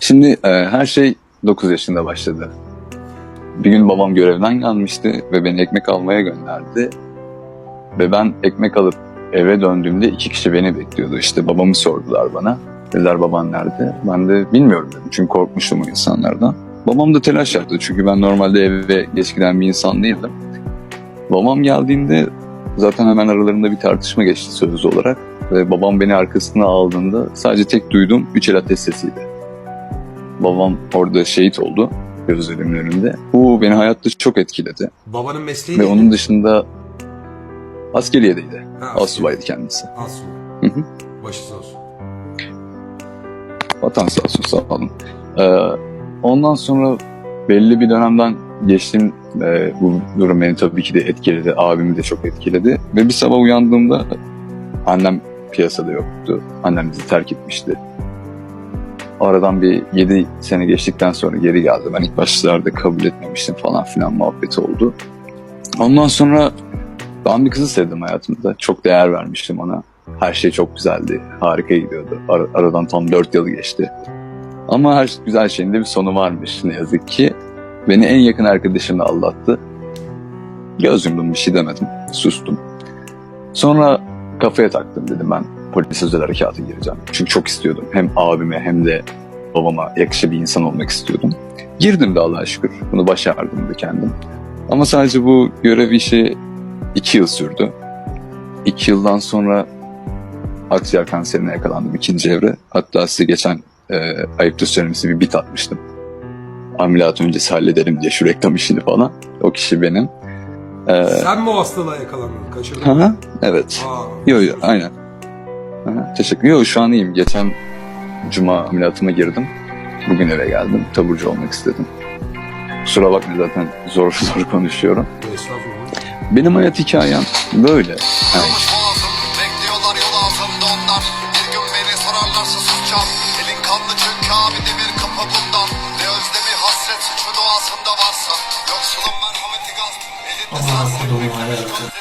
Şimdi e, her şey 9 yaşında başladı. Bir gün babam görevden gelmişti ve beni ekmek almaya gönderdi. Ve ben ekmek alıp eve döndüğümde iki kişi beni bekliyordu. İşte babamı sordular bana. Dediler baban nerede? Ben de bilmiyorum dedim. Çünkü korkmuştum o insanlardan. Babam da telaş yaptı. Çünkü ben normalde eve geç giden bir insan değildim. Babam geldiğinde zaten hemen aralarında bir tartışma geçti sözlü olarak. Ve babam beni arkasına aldığında sadece tek duyduğum üç el ateş sesiydi. Babam orada şehit oldu gözlerimin önünde. Bu beni hayatta çok etkiledi. Babanın mesleği Ve neydi? onun dışında askeriyedeydi. Ha, Asubaydı kendisi. Asubay. Hı hı. Başı sağ olsun. Vatan sağ olsun sağ olun. Ee, ondan sonra belli bir dönemden geçtim. Ee, bu durum beni tabii ki de etkiledi. Abimi de çok etkiledi. Ve bir sabah uyandığımda annem piyasada yoktu. Annem bizi terk etmişti. Aradan bir 7 sene geçtikten sonra geri geldi. Ben ilk başlarda kabul etmemiştim falan filan muhabbeti oldu. Ondan sonra ben bir kızı sevdim hayatımda. Çok değer vermiştim ona. Her şey çok güzeldi. Harika gidiyordu. Ar- aradan tam 4 yıl geçti. Ama her güzel şeyin de bir sonu varmış ne yazık ki. Beni en yakın arkadaşımla aldattı. Göz yumdum bir şey demedim. Sustum. Sonra kafaya taktım dedim ben polis özel harekata gireceğim. Çünkü çok istiyordum. Hem abime hem de babama yakışır bir insan olmak istiyordum. Girdim de Allah'a şükür. Bunu başardım da kendim. Ama sadece bu görev işi iki yıl sürdü. İki yıldan sonra akciğer kanserine yakalandım ikinci evre. Hatta size geçen e, ayıptır söylemesi bir bit atmıştım. Ameliyat öncesi hallederim diye şu reklam işini falan. O kişi benim. E, Sen mi o hastalığa yakalandın? Kaçırdın hı evet. Aa, Yo yo aynen. Hı hı, Teşekkür. Yo şu an iyiyim. Geçen cuma ameliyatıma girdim. Bugün eve geldim. Taburcu olmak istedim. Kusura bakma zaten zor zor konuşuyorum. Estağfurullah. Benim hayat hikayem böyle. Yani Yanlış boğazım Bekliyorlar yol altında onlar Bir gün beni sorarlarsa susacağım Elin kanlı çünkü abi demir kapı bundan Ne özlemi hasret suçu doğasında varsa 아, 그동안 알아줬죠.